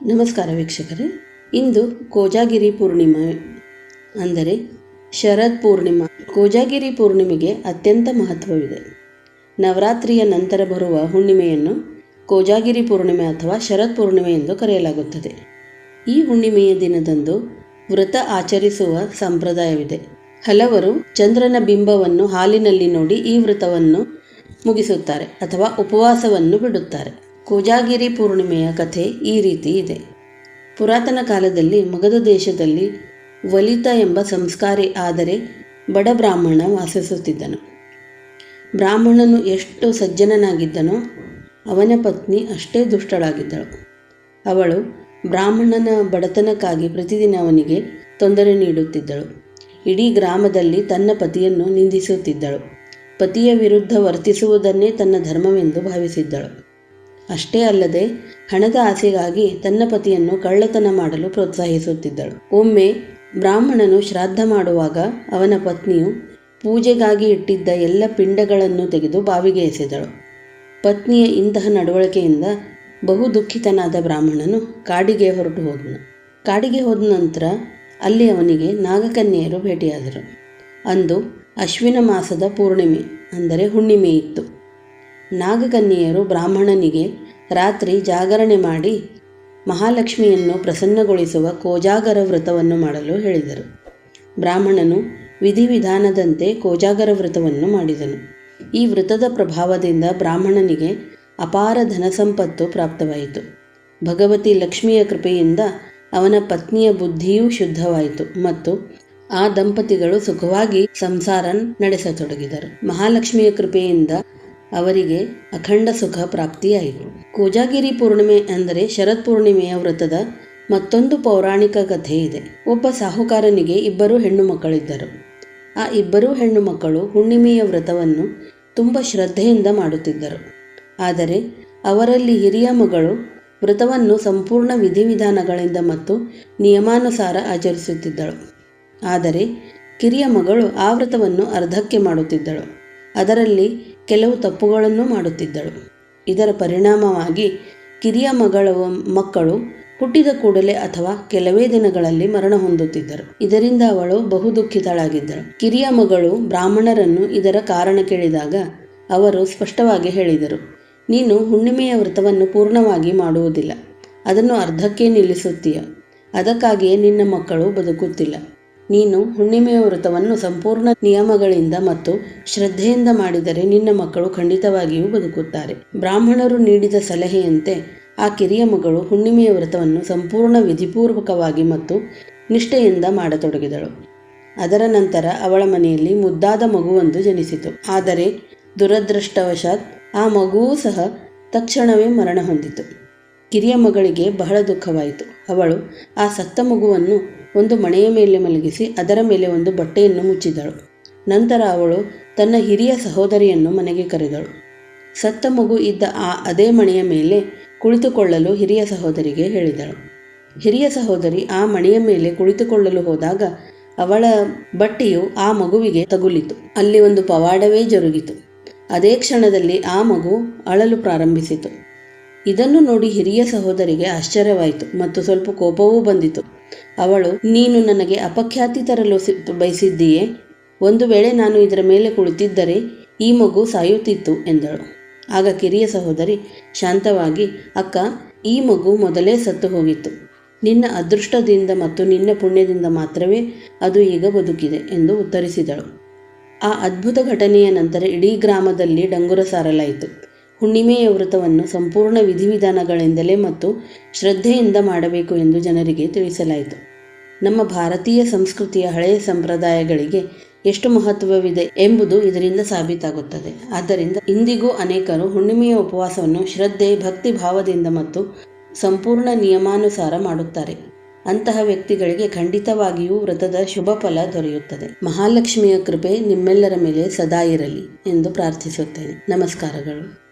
ನಮಸ್ಕಾರ ವೀಕ್ಷಕರೇ. ಇಂದು ಕೋಜಾಗಿರಿ ಪೂರ್ಣಿಮೆ, ಅಂದರೆ ಶರತ್ ಪೂರ್ಣಿಮಾ. ಕೋಜಾಗಿರಿ ಪೂರ್ಣಿಮೆಗೆ ಅತ್ಯಂತ ಮಹತ್ವವಿದೆ. ನವರಾತ್ರಿಯ ನಂತರ ಬರುವ ಹುಣ್ಣಿಮೆಯನ್ನು ಕೋಜಾಗಿರಿ ಪೂರ್ಣಿಮೆ ಅಥವಾ ಶರತ್ ಪೂರ್ಣಿಮೆ ಎಂದು ಕರೆಯಲಾಗುತ್ತದೆ. ಈ ಹುಣ್ಣಿಮೆಯ ದಿನದಂದು ವ್ರತ ಆಚರಿಸುವ ಸಂಪ್ರದಾಯವಿದೆ. ಹಲವರು ಚಂದ್ರನ ಬಿಂಬವನ್ನು ಹಾಲಿನಲ್ಲಿ ನೋಡಿ ಈ ವ್ರತವನ್ನು ಮುಗಿಸುತ್ತಾರೆ ಅಥವಾ ಉಪವಾಸವನ್ನು ಬಿಡುತ್ತಾರೆ. ಕೋಜಾಗಿರಿ ಪೂರ್ಣಿಮೆಯ ಕಥೆ ಈ ರೀತಿ ಇದೆ. ಪುರಾತನ ಕಾಲದಲ್ಲಿ ಮಗಧ ದೇಶದಲ್ಲಿ ವಲಿತ ಎಂಬ ಸಂಸ್ಕಾರಿ ಆದರೆ ಬಡ ಬ್ರಾಹ್ಮಣ ವಾಸಿಸುತ್ತಿದ್ದನು. ಬ್ರಾಹ್ಮಣನು ಎಷ್ಟು ಸಜ್ಜನನಾಗಿದ್ದನೋ ಅವನ ಪತ್ನಿ ಅಷ್ಟೇ ದುಷ್ಟಳಾಗಿದ್ದಳು. ಅವಳು ಬ್ರಾಹ್ಮಣನ ಬಡತನಕ್ಕಾಗಿ ಪ್ರತಿದಿನ ಅವನಿಗೆ ತೊಂದರೆ ನೀಡುತ್ತಿದ್ದಳು. ಇಡೀ ಗ್ರಾಮದಲ್ಲಿ ತನ್ನ ಪತಿಯನ್ನು ನಿಂದಿಸುತ್ತಿದ್ದಳು. ಪತಿಯ ವಿರುದ್ಧ ವರ್ತಿಸುವುದನ್ನೇ ತನ್ನ ಧರ್ಮವೆಂದು ಭಾವಿಸಿದ್ದಳು. ಅಷ್ಟೇ ಅಲ್ಲದೆ ಹಣದ ಆಸೆಗಾಗಿ ತನ್ನ ಪತಿಯನ್ನು ಕಳ್ಳತನ ಮಾಡಲು ಪ್ರೋತ್ಸಾಹಿಸುತ್ತಿದ್ದಳು. ಒಮ್ಮೆ ಬ್ರಾಹ್ಮಣನು ಶ್ರಾದ್ದ ಮಾಡುವಾಗ ಅವನ ಪತ್ನಿಯು ಪೂಜೆಗಾಗಿ ಇಟ್ಟಿದ್ದ ಎಲ್ಲ ಪಿಂಡಗಳನ್ನು ತೆಗೆದು ಬಾವಿಗೆ ಎಸೆದಳು. ಪತ್ನಿಯ ಇಂತಹ ನಡವಳಿಕೆಯಿಂದ ಬಹು ದುಃಖಿತನಾದ ಬ್ರಾಹ್ಮಣನು ಕಾಡಿಗೆ ಹೊರಟು ಹೋದನು. ಕಾಡಿಗೆ ಹೋದ ನಂತರ ಅಲ್ಲಿ ಅವನಿಗೆ ನಾಗಕನ್ಯೆಯರು ಭೇಟಿಯಾದರು. ಅಂದು ಅಶ್ವಿನ ಮಾಸದ ಪೂರ್ಣಿಮೆ, ಅಂದರೆ ಹುಣ್ಣಿಮೆ ಇತ್ತು. ನಾಗಕನ್ಯೆಯರು ಬ್ರಾಹ್ಮಣನಿಗೆ ರಾತ್ರಿ ಜಾಗರಣೆ ಮಾಡಿ ಮಹಾಲಕ್ಷ್ಮಿಯನ್ನು ಪ್ರಸನ್ನಗೊಳಿಸುವ ಕೋಜಾಗರ ವ್ರತವನ್ನು ಮಾಡಲು ಹೇಳಿದರು. ಬ್ರಾಹ್ಮಣನು ವಿಧಿವಿಧಾನದಂತೆ ಕೋಜಾಗರ ವ್ರತವನ್ನು ಮಾಡಿದನು. ಈ ವ್ರತದ ಪ್ರಭಾವದಿಂದ ಬ್ರಾಹ್ಮಣನಿಗೆ ಅಪಾರ ಧನಸಂಪತ್ತು ಪ್ರಾಪ್ತವಾಯಿತು. ಭಗವತಿ ಲಕ್ಷ್ಮಿಯ ಕೃಪೆಯಿಂದ ಅವನ ಪತ್ನಿಯ ಬುದ್ಧಿಯೂ ಶುದ್ಧವಾಯಿತು ಮತ್ತು ಆ ದಂಪತಿಗಳು ಸುಖವಾಗಿ ಸಂಸಾರ ನಡೆಸತೊಡಗಿದರು. ಮಹಾಲಕ್ಷ್ಮಿಯ ಕೃಪೆಯಿಂದ ಅವರಿಗೆ ಅಖಂಡ ಸುಖ ಪ್ರಾಪ್ತಿಯಾಯಿತು. ಕೋಜಾಗಿರಿ ಪೂರ್ಣಿಮೆ ಅಂದರೆ ಶರತ್ ಪೂರ್ಣಿಮೆಯ ವ್ರತದ ಮತ್ತೊಂದು ಪೌರಾಣಿಕ ಕಥೆ ಇದೆ. ಒಬ್ಬ ಸಾಹುಕಾರನಿಗೆ ಇಬ್ಬರು ಹೆಣ್ಣು ಮಕ್ಕಳಿದ್ದರು. ಆ ಇಬ್ಬರೂ ಹೆಣ್ಣು ಮಕ್ಕಳು ಹುಣ್ಣಿಮೆಯ ವ್ರತವನ್ನು ತುಂಬ ಶ್ರದ್ಧೆಯಿಂದ ಮಾಡುತ್ತಿದ್ದರು. ಆದರೆ ಅವರಲ್ಲಿ ಹಿರಿಯ ಮಗಳು ವ್ರತವನ್ನು ಸಂಪೂರ್ಣ ವಿಧಿವಿಧಾನಗಳಿಂದ ಮತ್ತು ನಿಯಮಾನುಸಾರ ಆಚರಿಸುತ್ತಿದ್ದಳು. ಆದರೆ ಕಿರಿಯ ಮಗಳು ಆ ವ್ರತವನ್ನು ಅರ್ಧಕ್ಕೆ ಮಾಡುತ್ತಿದ್ದಳು. ಅದರಲ್ಲಿ ಕೆಲವು ತಪ್ಪುಗಳನ್ನು ಮಾಡುತ್ತಿದ್ದಳು. ಇದರ ಪರಿಣಾಮವಾಗಿ ಕಿರಿಯ ಮಗಳ ಮಕ್ಕಳು ಹುಟ್ಟಿದ ಕೂಡಲೇ ಅಥವಾ ಕೆಲವೇ ದಿನಗಳಲ್ಲಿ ಮರಣ ಹೊಂದುತ್ತಿದ್ದರು. ಇದರಿಂದ ಅವಳು ಬಹು ದುಃಖಿತಳಾಗಿದ್ದಳು. ಕಿರಿಯ ಮಗಳು ಬ್ರಾಹ್ಮಣರನ್ನು ಇದರ ಕಾರಣ ಕೇಳಿದಾಗ ಅವರು ಸ್ಪಷ್ಟವಾಗಿ ಹೇಳಿದರು, ನೀನು ಹುಣ್ಣಿಮೆಯ ವ್ರತವನ್ನು ಪೂರ್ಣವಾಗಿ ಮಾಡುವುದಿಲ್ಲ. ಅದನ್ನು ಅರ್ಧಕ್ಕೆ ನಿಲ್ಲಿಸುತ್ತೀಯ. ಅದಕ್ಕಾಗಿಯೇ ನಿನ್ನ ಮಕ್ಕಳು ಬದುಕುತ್ತಿಲ್ಲ. ನೀನು ಹುಣ್ಣಿಮೆಯ ವ್ರತವನ್ನು ಸಂಪೂರ್ಣ ನಿಯಮಗಳಿಂದ ಮತ್ತು ಶ್ರದ್ಧೆಯಿಂದ ಮಾಡಿದರೆ ನಿನ್ನ ಮಕ್ಕಳು ಖಂಡಿತವಾಗಿಯೂ ಬದುಕುತ್ತಾರೆ. ಬ್ರಾಹ್ಮಣರು ನೀಡಿದ ಸಲಹೆಯಂತೆ ಆ ಕಿರಿಯ ಮಗಳು ಹುಣ್ಣಿಮೆಯ ವ್ರತವನ್ನು ಸಂಪೂರ್ಣ ವಿಧಿಪೂರ್ವಕವಾಗಿ ಮತ್ತು ನಿಷ್ಠೆಯಿಂದ ಮಾಡತೊಡಗಿದಳು. ಅದರ ನಂತರ ಅವಳ ಮನೆಯಲ್ಲಿ ಮುದ್ದಾದ ಮಗುವೊಂದು ಜನಿಸಿತು. ಆದರೆ ದುರದೃಷ್ಟವಶಾತ್ ಆ ಮಗುವೂ ಸಹ ತಕ್ಷಣವೇ ಮರಣ ಹೊಂದಿತು. ಕಿರಿಯ ಮಗಳಿಗೆ ಬಹಳ ದುಃಖವಾಯಿತು. ಅವಳು ಆ ಸತ್ತ ಮಗುವನ್ನು ಒಂದು ಮಣೆಯ ಮೇಲೆ ಮಲಗಿಸಿ ಅದರ ಮೇಲೆ ಒಂದು ಬಟ್ಟೆಯನ್ನು ಮುಚ್ಚಿದಳು. ನಂತರ ಅವಳು ತನ್ನ ಹಿರಿಯ ಸಹೋದರಿಯನ್ನು ಮನೆಗೆ ಕರೆದಳು. ಸತ್ತ ಮಗು ಇದ್ದ ಆ ಅದೇ ಮಣೆಯ ಮೇಲೆ ಕುಳಿತುಕೊಳ್ಳಲು ಹಿರಿಯ ಸಹೋದರಿಗೆ ಹೇಳಿದಳು. ಹಿರಿಯ ಸಹೋದರಿ ಆ ಮಣೆಯ ಮೇಲೆ ಕುಳಿತುಕೊಳ್ಳಲು ಹೋದಾಗ ಅವಳ ಬಟ್ಟೆಯು ಆ ಮಗುವಿಗೆ ತಗುಲಿತು. ಅಲ್ಲಿ ಒಂದು ಪವಾಡವೇ ಜರುಗಿತು. ಅದೇ ಕ್ಷಣದಲ್ಲಿ ಆ ಮಗು ಅಳಲು ಪ್ರಾರಂಭಿಸಿತು. ಇದನ್ನು ನೋಡಿ ಹಿರಿಯ ಸಹೋದರಿಗೆ ಆಶ್ಚರ್ಯವಾಯಿತು ಮತ್ತು ಸ್ವಲ್ಪ ಕೋಪವೂ ಬಂದಿತು. ಅವಳು, ನೀನು ನನಗೆ ಅಪಖ್ಯಾತಿ ತರಲು ಬಯಸಿದ್ದೀಯೇ. ಒಂದು ವೇಳೆ ನಾನು ಇದರ ಮೇಲೆ ಕುಳಿತಿದ್ದರೆ ಈ ಮಗು ಸಾಯುತ್ತಿತ್ತು, ಎಂದಳು. ಆಗ ಕಿರಿಯ ಸಹೋದರಿ ಶಾಂತವಾಗಿ, ಅಕ್ಕ, ಈ ಮಗು ಮೊದಲೇ ಸತ್ತು ಹೋಗಿತ್ತು. ನಿನ್ನ ಅದೃಷ್ಟದಿಂದ ಮತ್ತು ನಿನ್ನ ಪುಣ್ಯದಿಂದ ಮಾತ್ರವೇ ಅದು ಈಗ ಬದುಕಿದೆ, ಎಂದು ಉತ್ತರಿಸಿದಳು. ಆ ಅದ್ಭುತ ಘಟನೆಯ ನಂತರ ಇಡೀ ಗ್ರಾಮದಲ್ಲಿ ಡಂಗುರ ಸಾರಲಾಯಿತು. ಹುಣ್ಣಿಮೆಯ ವ್ರತವನ್ನು ಸಂಪೂರ್ಣ ವಿಧಿವಿಧಾನಗಳಿಂದಲೇ ಮತ್ತು ಶ್ರದ್ಧೆಯಿಂದ ಮಾಡಬೇಕು ಎಂದು ಜನರಿಗೆ ತಿಳಿಸಲಾಯಿತು. ನಮ್ಮ ಭಾರತೀಯ ಸಂಸ್ಕೃತಿಯ ಹಳೆಯ ಸಂಪ್ರದಾಯಗಳಿಗೆ ಎಷ್ಟು ಮಹತ್ವವಿದೆ ಎಂಬುದು ಇದರಿಂದ ಸಾಬೀತಾಗುತ್ತದೆ. ಆದ್ದರಿಂದ ಇಂದಿಗೂ ಅನೇಕರು ಹುಣ್ಣಿಮೆಯ ಉಪವಾಸವನ್ನು ಶ್ರದ್ಧೆ, ಭಕ್ತಿ ಭಾವದಿಂದ ಮತ್ತು ಸಂಪೂರ್ಣ ನಿಯಮಾನುಸಾರ ಮಾಡುತ್ತಾರೆ. ಅಂತಹ ವ್ಯಕ್ತಿಗಳಿಗೆ ಖಂಡಿತವಾಗಿಯೂ ವ್ರತದ ಶುಭ ಫಲ ದೊರೆಯುತ್ತದೆ. ಮಹಾಲಕ್ಷ್ಮಿಯ ಕೃಪೆ ನಿಮ್ಮೆಲ್ಲರ ಮೇಲೆ ಸದಾ ಇರಲಿ ಎಂದು ಪ್ರಾರ್ಥಿಸುತ್ತೇನೆ. ನಮಸ್ಕಾರಗಳು.